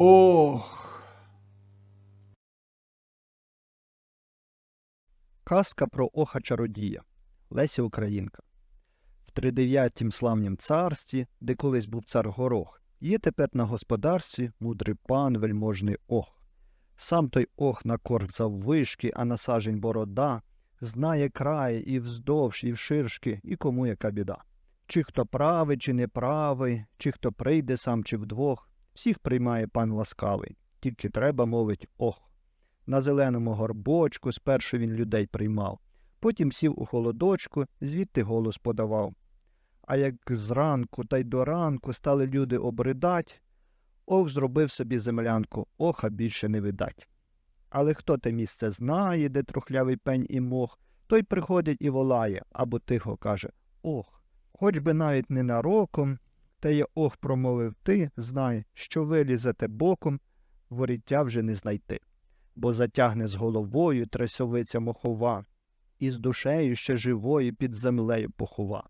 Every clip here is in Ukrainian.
Ох. Казка про оха чародія Леся Українка. В тридев'ятім славнім царстві, де колись був цар Горох, є тепер на господарстві мудрий пан вельможний ох. Сам той ох на корк заввишки, а на сажень борода, знає край і вздовж, і вширшки, і кому яка біда. Чи хто правий, чи неправий, чи хто прийде сам, чи вдвох, всіх приймає пан ласкавий, тільки треба мовить ох. На зеленому горбочку спершу він людей приймав, потім сів у холодочку, звідти голос подавав. А як зранку та й до ранку стали люди обридать, ох, зробив собі землянку, оха більше не видать. Але хто те місце знає, де трухлявий пень і мох, той приходить і волає, або тихо каже Ох, хоч би навіть ненароком, та є ох промовив ти, знай, що вилізете боком, воріття вже не знайти. Бо затягне з головою трясовиця мохова, і з душею ще живою під землею похова.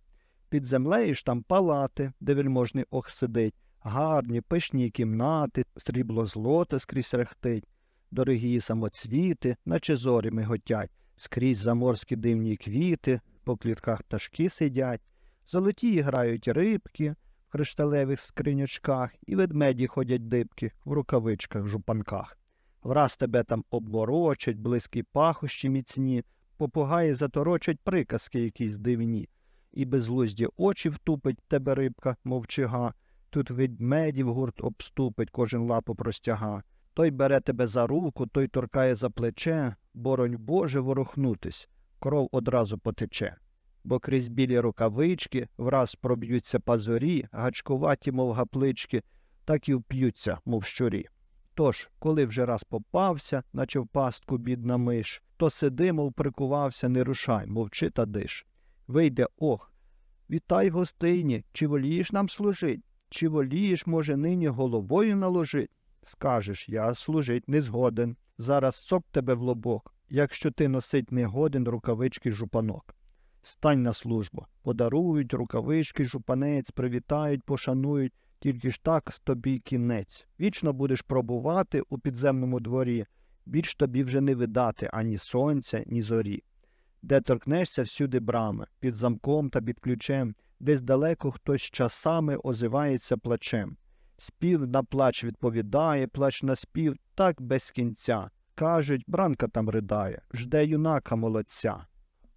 Під землею ж там палати, де вельможний ох сидить, гарні, пишні кімнати, срібло злото скрізь рехтить, дорогі самоцвіти, наче зорі миготять, скрізь заморські дивні квіти, по клітках пташки сидять, золоті грають рибки в кришталевих скринячках, і ведмеді ходять дибки в рукавичках жупанках. Враз тебе там обморочать, близькі пахощі міцні, попугаї заторочать приказки якісь дивні, і безглузді очі втупить тебе рибка, мовчига, тут ведмедів гурт обступить, кожен лапу простяга. Той бере тебе за руку, той торкає за плече, боронь Боже ворухнутись, кров одразу потече. Бо крізь білі рукавички враз проб'ються пазурі, гачкуваті, мов гаплички, так і вп'ються, мов щурі. Тож, коли вже раз попався, наче в пастку бідна миш, то сиди, мов прикувався, не рушай, мовчи та диш. Вийде ох. Вітай, гостині, чи волієш нам служить? Чи волієш, може, нині головою наложить? Скажеш, я служить не згоден. Зараз цоп тебе в лобок, якщо ти носить не годен рукавички жупанок. Стань на службу, подарують рукавички, жупанець, привітають, пошанують, тільки ж так з тобі кінець. Вічно будеш пробувати у підземному дворі, більш тобі вже не видати ані сонця, ні зорі. Де торкнешся всюди брами, під замком та під ключем, десь далеко хтось часами озивається плачем. Спів на плач відповідає, плач на спів так без кінця. Кажуть, бранка там ридає, жде юнака молодця.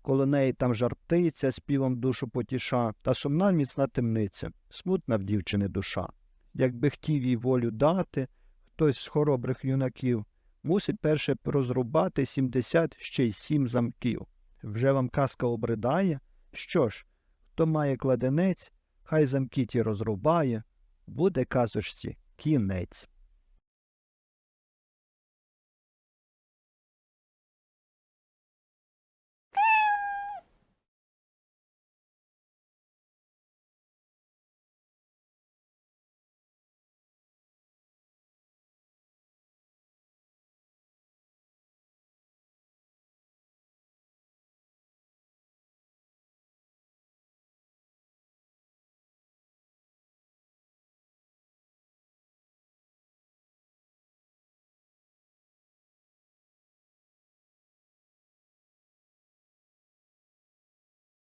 Коло неї там жартиця, співом душу потіша, та сумна міцна темниця, смутна в дівчини душа. Якби хотів їй волю дати, хтось з хоробрих юнаків, мусить перше розрубати сімдесят ще й сім замків. Вже вам казка обридає? Що ж, хто має кладенець, хай замки ті розрубає, буде казочці кінець.